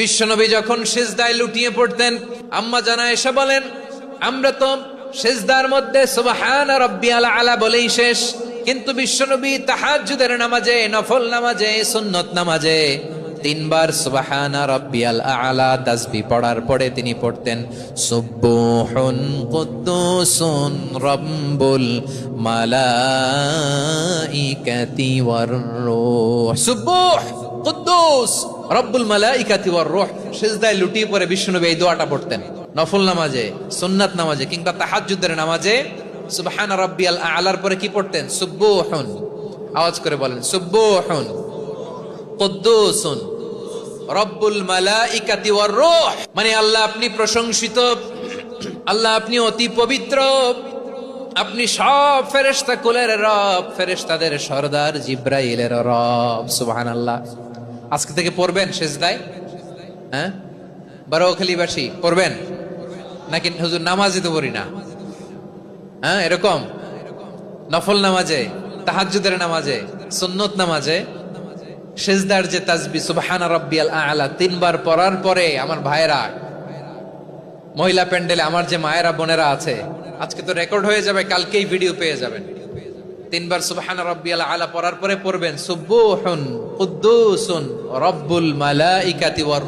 বিশ্বনবী যখন সেজদায় লুটিয়ে পড়তেন, আম্মা জানা এসে বলেন, আমরা তো সেজদার মধ্যে সুবহান রাব্বিয়াল আলা বলেই শেষ। কিন্তু বিশ্বনবী তাহাজ্জুদের নামাজে, নফল নামাজে, সুন্নত নামাজে তিনবার সুবহানা রাব্বিয়াল আলা তাসবিহ পড়ার পরে তিনি পড়তেন, সুবহুন কুদ্দুসুন রাব্বুল মালাইকাতি ওয়ার রূহ। সুবহ, কুদ্দুস! রব্বুল মালাইকাতি ওয়ার রূহ, সিজদায় লুটিয়ে পড়ে বিষ্ণুনবী এই দোয়াটা পড়তেন। নফল নামাজে, সুন্নাত নামাজে, কিংবা তাহাজ্জুদের নামাজে, সুবহান রাব্বিয়াল আলার পরে কি পড়তেন? সুবহুন আওয়াজ করে বলেন সুবহুন কুদ্দুসুন। রব্বুল মালাইকাতি ওয়ার রূহ। মানে আল্লাহ আপনি প্রশংসিত, আল্লাহ আপনি অতি পবিত্র, আপনি সব ফেরেশতা কুলের রব, ফেরেশতাদের সর্দার জিব্রাইলের রব, সুবহানাল্লাহ। আজকে থেকে পড়বেন সেজদায়? হ্যাঁ? বারোখালীবাসী পড়বেন? নাকি হুজুর নামাজই তো পড়ি না? হ্যাঁ এরকম? নফল নামাজে, তাহাজ্জুদের নামাজে, সুন্নত নামাজে, সেজদার যে তাজবি, সুবহানা রাব্বিয়াল আলা, তিনবার পড়ার পরে আমার ভাইয়েরা, মহিলা প্যান্ডেলে আমার যে মায়েরা, বোনেরা আছে, আজকে তো রেকর্ড হয়ে যাবে, কালকেই ভিডিও পেয়ে যাবেন। তিনবার সুবহান রব্বিয়াল আলা পড়ার পরে পড়বেন সুবহুন কুদ্দুসুন রব্বুল মালাইকাতি ওয়ার